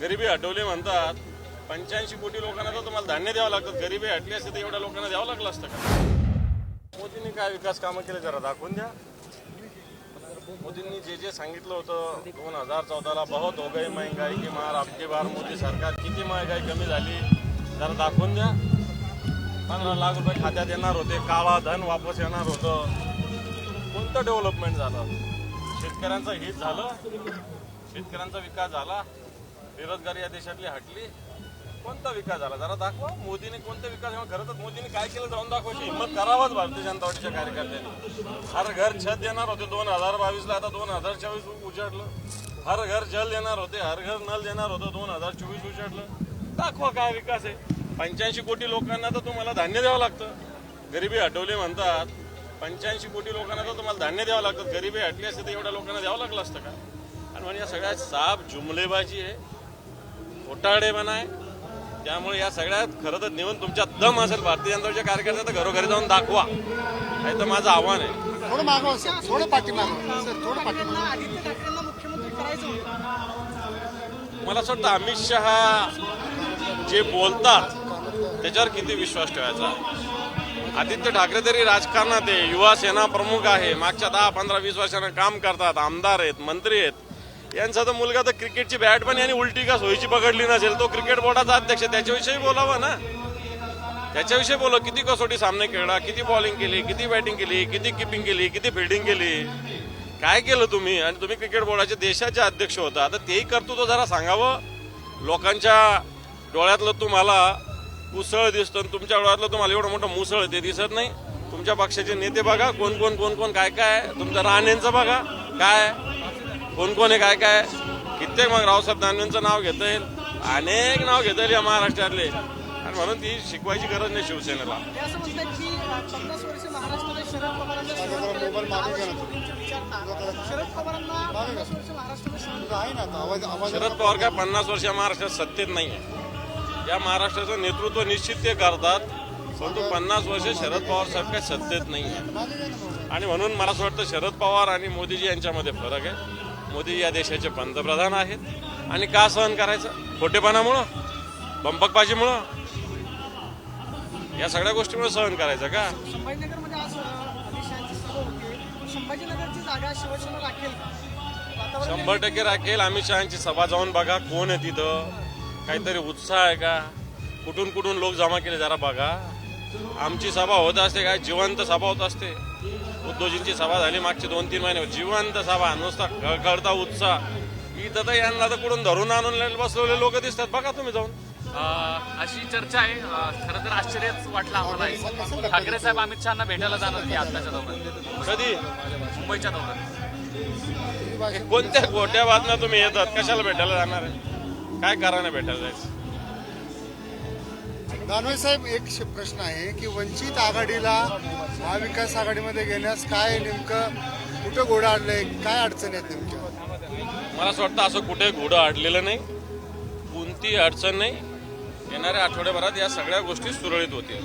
गरिबी हटवली म्हणतात. पंच्याऐंशी कोटी लोकांना तर तुम्हाला धान्य द्यावं लागतं. गरिबी हटली असते तर एवढ्या लोकांना द्यावं लागलं असतं का? मोदींनी काय विकास कामं केले जरा दाखवून द्या. मोदींनी जे जे सांगितलं होतं दोन हजार चौदाला बहुत हो गई महंगाई की मार आपके बार मोदी सरकार किती महागाई कमी झाली जरा दाखवून द्या. पंधरा लाख रुपये खात्यात येणार होते काळा धन वापस येणार होतं. कोणतं डेव्हलपमेंट झालं? शेतकऱ्यांचं हित झालं? शेतकऱ्यांचा विकास झाला? बेरोजगारी या देशातली हटली. कोणता विकास झाला? जरा दाखवा. मोदीने कोणता विकास खरं तर मोदीने काय केलं जाऊन दाखवायची. हिंमत करावाच भारतीय जनता पार्टीच्या कार्यकर्त्यांनी. हर घर छत देणार होते. दोन हजार बावीसला आता दोन हजार चोवीस उजाडलं. हर घर जल देणार होते. हर घर नल देणार होतं. दोन हजार चोवीस उजाडलं. दाखवा काय विकास आहे. पंच्याऐंशी कोटी लोकांना तर तुम्हाला धान्य द्यावं लागतं. गरिबी हटवली म्हणतात. पंच्याऐंशी कोटी लोकांना तर तुम्हाला धान्य द्यावं लागतं. गरिबी हटली असते तर एवढ्या लोकांना द्यावं लागलं असतं का? आणि म्हणजे या सगळ्यात साफ जुमलेबाजी आहे. घोटाळेपणा आहे. त्यामुळे या सगळ्यात खरं तर नेऊन तुमच्या दम असेल भारतीय जनता पार्टीच्या कार्यकर्त्या तर घरोघरी जाऊन दाखवा. हे तर माझं आव्हान आहे. थोडं मागवा सर थोडं पाठीमागं. सर थोडं पाठीमागं. त्यांना आदित्य ठाकरेंना मुख्यमंत्री करायचं होतं. मला असं वाटतं अमित शहा जे बोलतात त्याच्यावर किती विश्वास ठेवायचा आदित्य ठाकरे तरी राजकारणात आहे युवा सेना प्रमुख आहे मागच्या दहा पंधरा वीस वर्षांना काम करतात आमदार आहेत मंत्री आहेत. यांचा तर मुलगा तर क्रिकेटची बॅट पण यांनी उलटी का सोयीची पकडली नसेल तो क्रिकेट बोर्डाचा अध्यक्ष आहे, त्याच्याविषयी बोलावं ना. त्याच्याविषयी बोला किती कसोटी सामने खेळला किती बॉलिंग केली किती बॅटिंग केली किती किपिंग केली किती फिल्डिंग केली. काय केलं तुम्ही? आणि तुम्ही क्रिकेट बोर्डाचे देशाचे अध्यक्ष होता. आता तेही करतो तो जरा सांगावं. लोकांच्या डोळ्यातलं तुम्हाला उसळ दिसतं आणि तुमच्या डोळ्यातलं तुम्हाला एवढं मोठं मुसळ ते दिसत नाही. तुमच्या पक्षाचे नेते बघा कोण कोण कोण कोण काय काय? तुमच्या राणेंचं बघा. काय? कोण कोण आहे काय काय. कित्येक मग रावसाहेब दानवेंचं नाव घेता येईल. अनेक नाव घेता येईल या महाराष्ट्रातले. आणि म्हणून ती शिकवायची गरज नाही शिवसेनेला. शरद पवार काय पन्नास वर्ष या महाराष्ट्रात सत्तेत नाही आहे या महाराष्ट्राचं नेतृत्व निश्चित ते करतात परंतु पन्नास वर्ष शरद पवार साहेब काय सत्तेत नाही आहे आणि म्हणून मला असं वाटतं शरद पवार आणि मोदीजी यांच्यामध्ये फरक आहे. मोदी या देशाचे पंतप्रधान आहेत. आणि का सहन करायचं? खोटेपणामुळं? बंपकबाजीमुळं? या सगळ्या गोष्टीमुळे सहन करायचं का? संभाजीनगरमध्ये आज अं, अमित शहाची सभा होती. संभाजीनगरची जागा शिवसेना राखेल. वातावरण शंभर टक्के राखेल. अमित शहाची सभा जाऊन बघा कोण आहे तिथं. काहीतरी उत्साह आहे का? कुठून कुठून लोक जमा केले जरा बघा. आमची सभा होत असते काय जिवंत सभा होत असते. उद्धवजींची सभा झाली मागचे दोन तीन महिने. जिवंत सभा नुसता कळता उत्साह. इथं तर यांना तर कुठून धरून आणून बसलेले लोक दिसतात. बघा तुम्ही जाऊन. अशी चर्चा आहे. खरं तर आश्चर्यच वाटलं आम्हाला ठाकरे साहेब अमित शहाना भेटायला जाणार की आताच्या दौऱ्यात. कधी? मुंबईच्या दौऱ्यात. कोणत्या खोट्या बातम्या तुम्ही येतात? कशाला भेटायला जाणार आहे? काय कारण भेटायला जायचं? दानवे साहेब एक प्रश्न आहे की वंचित आघाडीला महाविकास आघाडीमध्ये घेण्यास काय नेमकं कुठं घोडं आणलंय काय अडचणी आहेत नेमक्या? मला असं वाटतं असं कुठे घोडं अडलेलं नाही कोणती अडचण नाही. येणाऱ्या आठवड्याभरात या सगळ्या गोष्टी सुरळीत होतील.